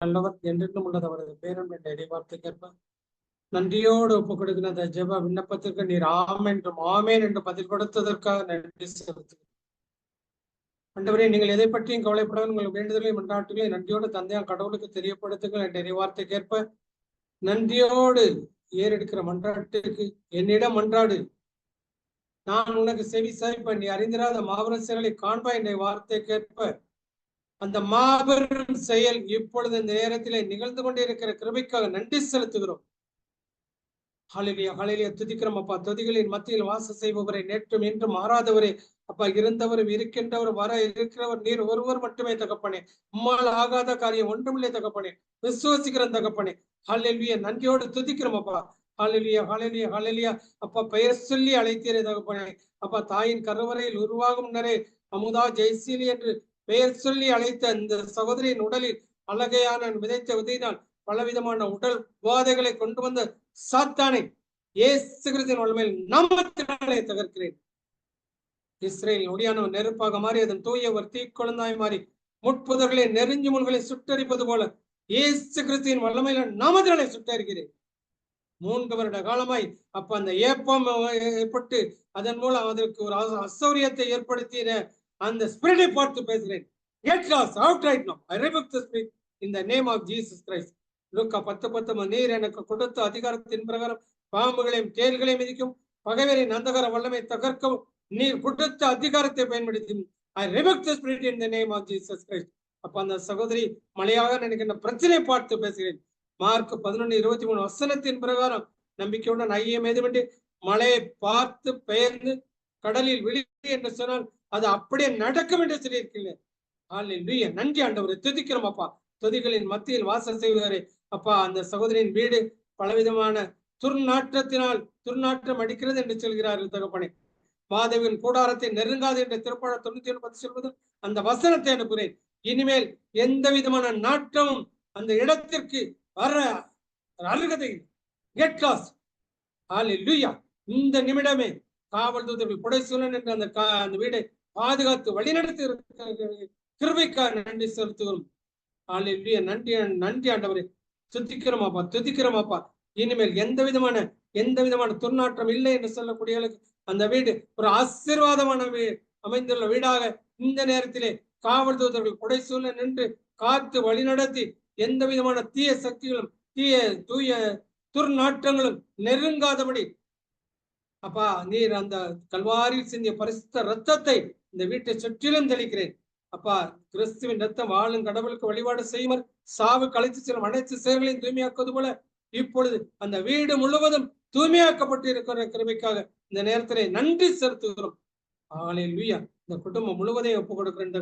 நல்லவர் என்றென்றும் உள்ளது. அவரது பேரன் என்ற இடைவார்த்தைக்கேற்ப நன்றியோடு ஒப்புக் கொடுக்கிற அந்த ஜெப விண்ணப்பத்திற்கு நீர் ஆம் என்றும் ஆமேன் என்று பதில் கொடுத்ததற்காக நன்றி செலுத்துகிறேன். அண்டவரே நீங்கள் எதை பற்றியும் கவலைப்பட உங்கள் வேண்டுதலையும் மன்றாட்டுகளை நன்றியோடு தந்தையான் கடவுளுக்கு தெரியப்படுத்துங்கள் என்ற இடைவார்த்தைக்கேற்ப நன்றியோடு ஏறெடுக்கிற மன்றாட்டுக்கு என்னிடம் மன்றாடு. நான் உனக்கு செவி சாய்ப்பேன். நீ அறிந்திராத மாபெரும் செயலை காண்பா என்ற வார்த்தைக்கேற்ப அந்த மாபெரும் செயல் இப்பொழுது இந்த நேரத்திலே நிகழ்ந்து கொண்டிருக்கிற கிருபைக்காக நன்றி செலுத்துகிறோம். ஹாலிலியா ஹலிலியா துதிக்கிறோம் அப்பா. துதிகளின் மத்தியில் வாசம் செய்பவரை நேற்றும் இன்றும் மாறாதவரே. அப்பா இருந்தவரும் இருக்கின்றவர் வர இருக்கிறவர் நீர் ஒருவர் மட்டுமே தகப்பனே. உம்மால் ஆகாத காரியம் ஒன்றுமில்லை தகப்பனே. விசுவசிக்கிற தகப்பனே. ஹாலிலியா நன்றியோடு துதிக்கிறோம் அப்பா. ஹாலிலியா ஹாலிலியா ஹாலிலியா அப்பா பெயர் சொல்லி அழைத்தீரே தகப்பனே. அப்பா தாயின் கருவறையில் உருவாகும் நரே. அமுதா ஜெய்சீலி என்று பெயர் சொல்லி அழைத்த இந்த சகோதரியின் உடலில் அழகையான விதைத்த விதையினால் பலவிதமான உடல் உபாதைகளை கொண்டு வந்த சாத்தானை இயேசு கிறிஸ்தின் வல்லமையில் நாமத்தினாலே தகர்க்கிறேன். இஸ்ரேல் ஒடியானவன் நெருப்பாக மாறி அதன் தூயவர் தீக்குழந்தாய் மாறி முட்புதர்களை நெருஞ்சி முன்களை சுட்டரிப்பது போல ஏசு கிறிஸ்துவின் வல்லமையில நாமத்தினாலே சுட்டரிக்கிறேன். மூன்று வருட காலமாய் அப்ப அந்த ஏப்பம் ஏற்பட்டு அதன் மூலம் அதற்கு ஒரு அசௌரியத்தை ஏற்படுத்தின அந்த ஸ்பிரிட்டை பார்த்து பேசுகிறேன். Get lost out right now. I rebuke the spirit in the name of jesus christ. லூக்கா பத்து பத்தொன்பது நீர் எனக்கு கொடுத்த அதிகாரத்தின் பிரகாரம் பாம்புகளையும் தேல்களையும் மிதிக்கும். பகைவரின் அந்தகார வல்லமை தகர்க்கவும். நீர் கொடுத்த அதிகாரத்தை பயன்படுத்தி ஐ rebuke the spirit in the name of jesus christ. அப்ப அந்த சகோதரி மலையாக நினைக்கின்ற பிரச்சனை பார்த்து பேசுகிறேன். மார்க் பதினொன்னு இருபத்தி மூணு வசனத்தின் பிரகாரம் நம்பிக்கையுடன் ஐயம் எதுவென்று மலையை பார்த்து பெயர்ந்து கடலில் விழி என்று சொன்னால் அது அப்படியே நடக்கும் என்று சொல்லியிருக்கீங்க ஹalleluya. நன்றி ஆண்டவரை. துதிக்கிறோம் அப்பா. துதிகளின் மத்தியில் வாசல் செய்வதே. அப்பா அந்த சகோதரியின் வீடு பலவிதமான துர்நாற்றத்தினால் துர்நாற்றம் அடிக்கிறது என்று சொல்கிறார்கள் தகப்பனே. மாதவியின் கூடாரத்தை நெருங்காது என்ற திருப்பாழ தொண்ணூத்தி ஒன்பது சொல்வது அந்த வசனத்தை அனுப்புகிறேன். இனிமேல் எந்த விதமான நாற்றமும் அந்த இடத்திற்கு வர அருகதை கெட் லாஸ் லூயா இந்த நிமிடமே காவல் தூதர்கள் புடைசூழன் என்ற அந்த அந்த வீடை பாதுகாத்து வழிநடத்தி கிருபைக்காக நன்றி செலுத்துகிறோம். ஆளிய நன்றி நன்றி ஆண்டவரே. துதிக்கிறோமாப்பா துதிக்கிறோமாப்பா இனிமேல் எந்த விதமான எந்த விதமான துர்நாற்றம் இல்லை என்று சொல்லக்கூடிய அந்த வீடு ஒரு ஆசீர்வாதமான அமைந்துள்ள வீடாக இந்த நேரத்திலே காவல் தூதர்கள் புடைசூழ நின்று காத்து வழிநடத்தி எந்த விதமான தீய சக்திகளும் தீய தூய துர்நாற்றங்களும் நெருங்காதபடி அப்பா நீர் அந்த கல்வாரியில் சிந்திய பரிசுத்த ரத்தத்தை இந்த வீட்டை சுற்றிலும் தெளிக்கிறேன். அப்பா கிறிஸ்துவின் ரத்தம் வாழும் கடவுளுக்கு வழிபாடு செய்யுமர். சாவு கலைத்து செல்லும் அனைத்து செயல்களையும் தூய்மையாக்குவது போல இப்பொழுது அந்த வீடு முழுவதும் தூய்மையாக்கப்பட்டு இருக்கிற கிருமைக்காக இந்த நேரத்திலே நன்றி செலுத்துகிறோம். ஆலையில் லூயா இந்த குடும்பம் முழுவதையும் ஒப்பு கொடுக்கிறேன்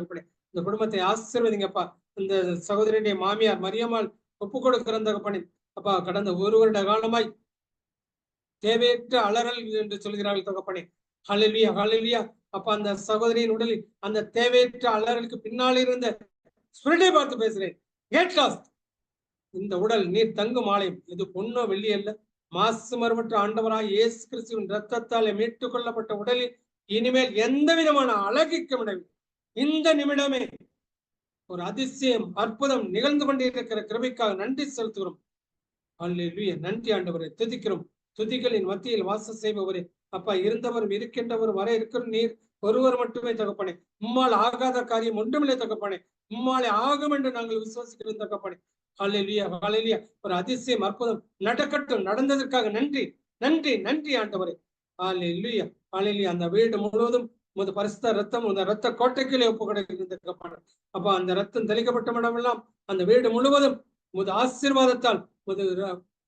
இந்த குடும்பத்தை ஆசீர்வதிங்கப்பா. இந்த சகோதரனுடைய மாமியார் மரியம்மாள் ஒப்பு கொடுக்கிற தகப்பனே. அப்பா கடந்த ஒரு வருட காலமாய் தேவையற்ற அலறல் என்று சொல்கிறார்கள் தகப்பனே. ஹலிலியா ஹலிலியா அப்ப அந்த சகோதரியின் உடலில் அந்த தேவையற்ற அலறலுக்கு பின்னால் இருந்த ஸ்பிரிட்டை பார்த்து பேசுறேன் இந்த உடல் நீர் தங்கும் ஆலயம். இது பொண்ணோ வெள்ளி அல்ல. மாசு மறுபற்ற ஆண்டவராய் இயேசு கிறிஸ்துவின் ரத்தத்தாலே மீட்டுக் கொள்ளப்பட்ட உடலில் இனிமேல் எந்த விதமான அழகிக்க விடவில்லை இந்த நிமிடமே ஒரு அதிசயம் அற்புதம் நிகழ்ந்து கொண்டிருக்கிற கிருபைக்காக நன்றி செலுத்துகிறோம். அல்ல நன்றி ஆண்டவரை. துதிக்கிறோம். துதிகளின் மத்தியில் வாசம் செய்பவரே. அப்பா இருந்தவரும் இருக்கின்றவரும் வர இருக்கிற நீர் ஒருவர் மட்டுமே தகப்பனே. உம்மால் ஆகாத காரியம் ஒன்றுமில்லை தகப்பனே. உம்மாலே ஆகும் என்று நாங்கள் விசுவாசிக்கிறோம் தகப்பனே. ஹalleluya ஹalleluya. ஒரு அதிசயம் அற்புதம் நடக்கட்டும். நடந்ததற்காக நன்றி நன்றி நன்றி ஆண்டவரே. ஹalleluya ஹalleluya. அந்த வீடு முழுவதும் உமது பரிசுத்த ரத்தம் அந்த ரத்த கோட்டைக்குள்ளே ஒப்பு கொடுக்கிறது அப்ப அந்த ரத்தம் தெளிக்கப்பட்ட இடமெல்லாம் அந்த வீடு முழுவதும் முது ஆசீர்வாதத்தால் முது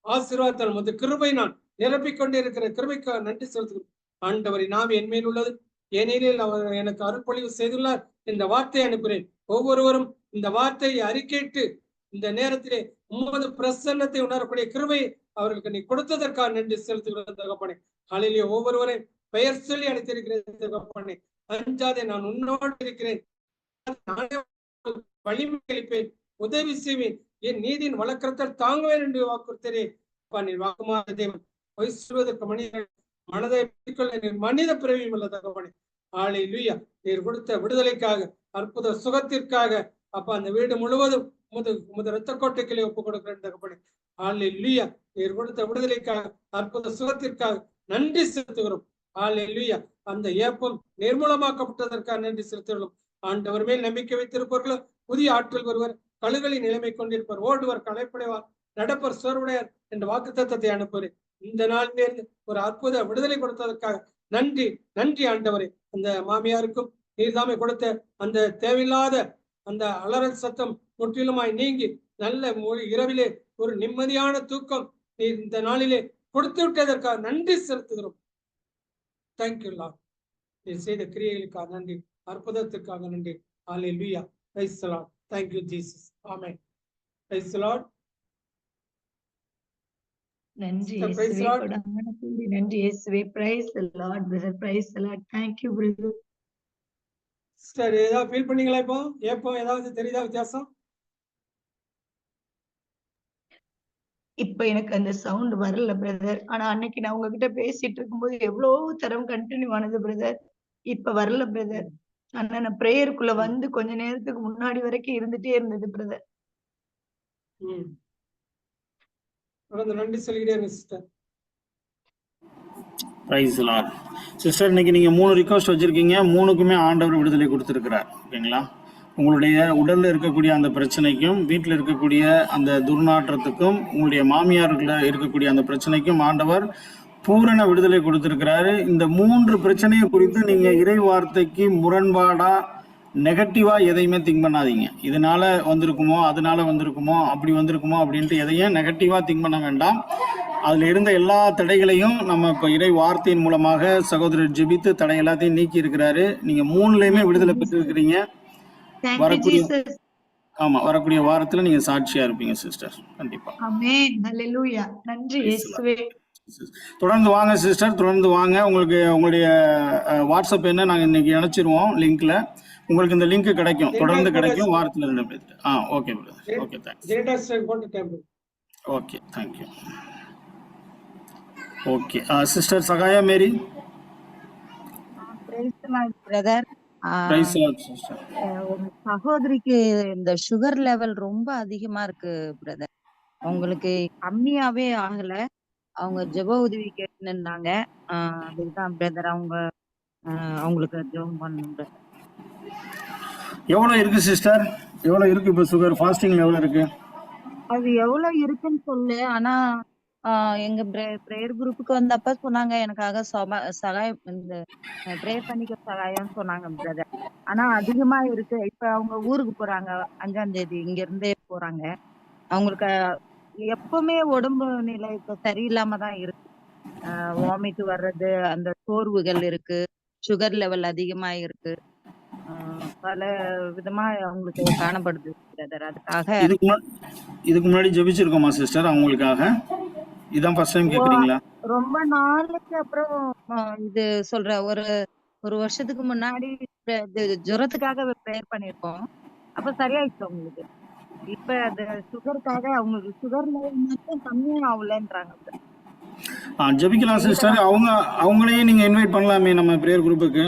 ஆசீர்வாதத்தால் உமது கிருபை நான் நிரப்பிக் கொண்டிருக்கிற கிருபைக்காக நன்றி செலுத்துகிறோம். ஆண்டவரை நாம் என் மேல் உள்ளது. ஏனெனில் அவர் எனக்கு அருள்பொழிவு செய்துள்ளார் இந்த வார்த்தையை அனுப்புகிறேன். ஒவ்வொருவரும் இந்த வார்த்தையை அறிக்கையிட்டு இந்த நேரத்திலே உமது பிரசன்னத்தை உணரக்கூடிய கிருவை அவர்களுக்கு நீ கொடுத்ததற்காக நன்றி செலுத்துகிறது தகப்பனே. காலையிலே ஒவ்வொருவரை பெயர் சொல்லி அழைத்திருக்கிறேன் தகப்பனே. அஞ்சாதே நான் உன்னோடு இருக்கிறேன். வலிமை அளிப்பேன் உதவி செய்வேன். என் நீதியின் வழக்கத்தில் தாங்குவேன் என்று வாக்குறுத்தரே நீ தேவன் பொய்சுவதற்கு மனித மனதை மனித பிறவியும் உள்ள தகவனே ஆளை லுய்யா நீர் கொடுத்த விடுதலைக்காக அற்புத சுகத்திற்காக அப்ப அந்த வீடு முழுவதும் உமது உமது ரத்த கோட்டைகளை ஒப்புக் கொடுக்கிறேன் தகப்பனே. ஹalleluya நீர் கொடுத்த விடுதலைக்காக அற்புத சுகத்திற்காக நன்றி செலுத்துகிறோம். ஹalleluya அந்த ஏப்பம் நிர்மூலமாக்கப்பட்டதற்காக நன்றி செலுத்துகிறோம். ஆண்டவர் மேல் நம்பிக்கை வைத்திருப்பவர்களோ புதிய ஆற்றல் வருவர் கழுகளை நிலைமை கொண்டிருப்பவர் ஓடுவர் களைப்படைவார் நடப்பர் சோர்வுடையார் என்ற வாக்கு தத்துவத்தை அனுப்புகிறேன். இந்த நாளிலிருந்து ஒரு அற்புத விடுதலை கொடுத்ததற்காக நன்றி நன்றி ஆண்டவரே. அந்த மாமியாருக்கும் நீர்தாமை கொடுத்த அந்த தேவையில்லாத அந்த அலறல் சத்தம் முற்றிலுமாய் நீங்கி நல்ல மொழி இரவிலே ஒரு நிம்மதியான தூக்கம் நீர் இந்த நாளிலே கொடுத்து விட்டதற்காக நன்றி செலுத்துகிறோம். தேங்க்யூ லா நீ செய்த கிரியைகளுக்காக நன்றி அற்புதத்துக்காக நன்றி. Hallelujah praise thank you Jesus ஆமே பிரைஸ் நன்றி நன்றி இயேசுவே. Praise Lord brother praise Lord thank you brother sister ஏதாவது ஃபீல் பண்ணீங்களா இப்போ? ஏப்போ? ஏதாவது தெரியுதா வித்தியாசம்? இப்ப எனக்கு அந்த சவுண்ட் வரல பிரதர் ஆனா அன்னைக்கு நான் உங்ககிட்ட பேசிட்டு இருக்கும்போது எவ்வளவு தரம் கண்டினியூ ஆனது பிரதர் இப்ப வரல பிரதர் ஆனா நான் பிரேயருக்குள்ள வந்து கொஞ்ச நேரத்துக்கு முன்னாடி வரைக்கும் இருந்துட்டே இருந்தது பிரதர் தொடர்ந்து நன்றி சொல்லிக்கிட்டே இருங்க சிஸ்டர் பிரைஸ் லார்ட் சிஸ்டர் இன்னைக்கு நீங்கள் மூணு ரிக்வஸ்ட் வச்சுருக்கீங்க. மூணுக்குமே ஆண்டவர் விடுதலை கொடுத்துருக்கிறார். ஓகேங்களா? உங்களுடைய உடலில் இருக்கக்கூடிய அந்த பிரச்சனைக்கும் வீட்டில் இருக்கக்கூடிய அந்த துர்நாற்றத்துக்கும் உங்களுடைய மாமியாருக்குள்ள இருக்கக்கூடிய அந்த பிரச்சனைக்கும் ஆண்டவர் பூரண விடுதலை கொடுத்துருக்கிறாரு. இந்த மூன்று பிரச்சனையை குறித்து நீங்கள் இறை வார்த்தைக்கு முரண்பாடாக நெகட்டிவா எதையுமே திங்க் பண்ணாதீங்க. இதனால வந்திருக்குமோ அதனால வந்திருக்குமோ அப்படி வந்திருக்குமோ அப்படின்ட்டு எதையும் நெகட்டிவா திங்க் பண்ண வேண்டாம். அதுல இருந்த எல்லா தடைகளையும் நம்ம இப்ப இறை வார்த்தையின் மூலமாக சகோதரர் ஜெபித்து தடை எல்லாத்தையும் நீக்கி இருக்கிறாரு. நீங்க மூணுலயுமே விடுதலை பெற்றிருக்கிறீங்க. வரக்கூடிய- ஆமா வரக்கூடிய வாரத்துல நீங்க சாட்சியா இருப்பீங்க சிஸ்டர் கண்டிப்பா. நன்றி தொடர்ந்து வாங்க சிஸ்டர் தொடர்ந்து வாங்க. உங்களுக்கு உங்களுடைய வாட்ஸ்அப் என்ன நாங்க இன்னைக்கு இணைச்சிருவோம் லிங்க்ல. உங்களுக்கு இந்த லிங்க் கிடைக்கும். தொடர்ந்து கிடைக்கும். வாரத்துல ரெண்டு பேர் ஆ ஓகே பிரதர் ஓகே தேங்க்ஸ் ஜெனிடாஸ் போட்டு table okay thank you okay sister Sahaya Mary? Brother praise sister ஒரு சகோதரிக்கு இந்த சுகர் லெவல் ரொம்ப அதிகமா இருக்கு பிரதர் அவங்களுக்கு கம்மியாவே ஆகல. அவங்க ஜெப உதவி கேட்டுருந்தாங்க அதுதான் பிரதர் அவங்க அவங்களுக்கு ஜெபம் பண்ணணும் brother. எவ்வளோ இருக்கு சிஸ்டர் எவ்வளோ இருக்கு இப்போ சுகர் ஃபாஸ்டிங்ல எவ்வளோ இருக்கு? அது எவ்வளவு இருக்குன்னு சொல்லு. ஆனா எங்க பிரேயர் குரூப்புக்கு வந்தப்ப சொன்னாங்க. எனக்காக சகாயம் இந்த ப்ரேயர் பண்ணிக்க சகாயம்னு சொன்னாங்க பிரதர் ஆனா அதிகமா இருக்கு. இப்ப அவங்க ஊருக்கு போறாங்க. அஞ்சாம் தேதி இங்க இருந்தே போறாங்க. அவங்களுக்கு எப்பவுமே உடம்பு நிலை இப்ப சரியில்லாம தான் இருக்கு. வாமிட் வர்றது அந்த சோர்வுகள் இருக்கு. சுகர் லெவல் அதிகமா இருக்கு. பல விதமா அவங்களுக்கு காணப்படுது பிரதர் அதுக்காக இதுக்கு முன்னாடி ஜெபிச்சிருக்கோமா சிஸ்டர் அவங்களுக்காக? இதான் ஃபர்ஸ்ட் டைம் கேக்குறீங்களா? ரொம்ப நாளைக்கு அப்புறம் இது சொல்ற ஒரு ஒரு வருஷத்துக்கு முன்னாடி ஜுரத்துக்காக ப்ரேயர் பண்ணிருக்கோம். அப்ப சரியாயிடுச்சு அவங்களுக்கு இப்ப அது சுகருக்காக அவங்களுக்கு சுகர் மட்டும் கம்மியா ஆகலன்றாங்க ஜெபிக்கலாம் சிஸ்டர் அவங்க அவங்களையும் நீங்க இன்வைட் பண்ணலாமே நம்ம பிரேயர் குரூப்புக்கு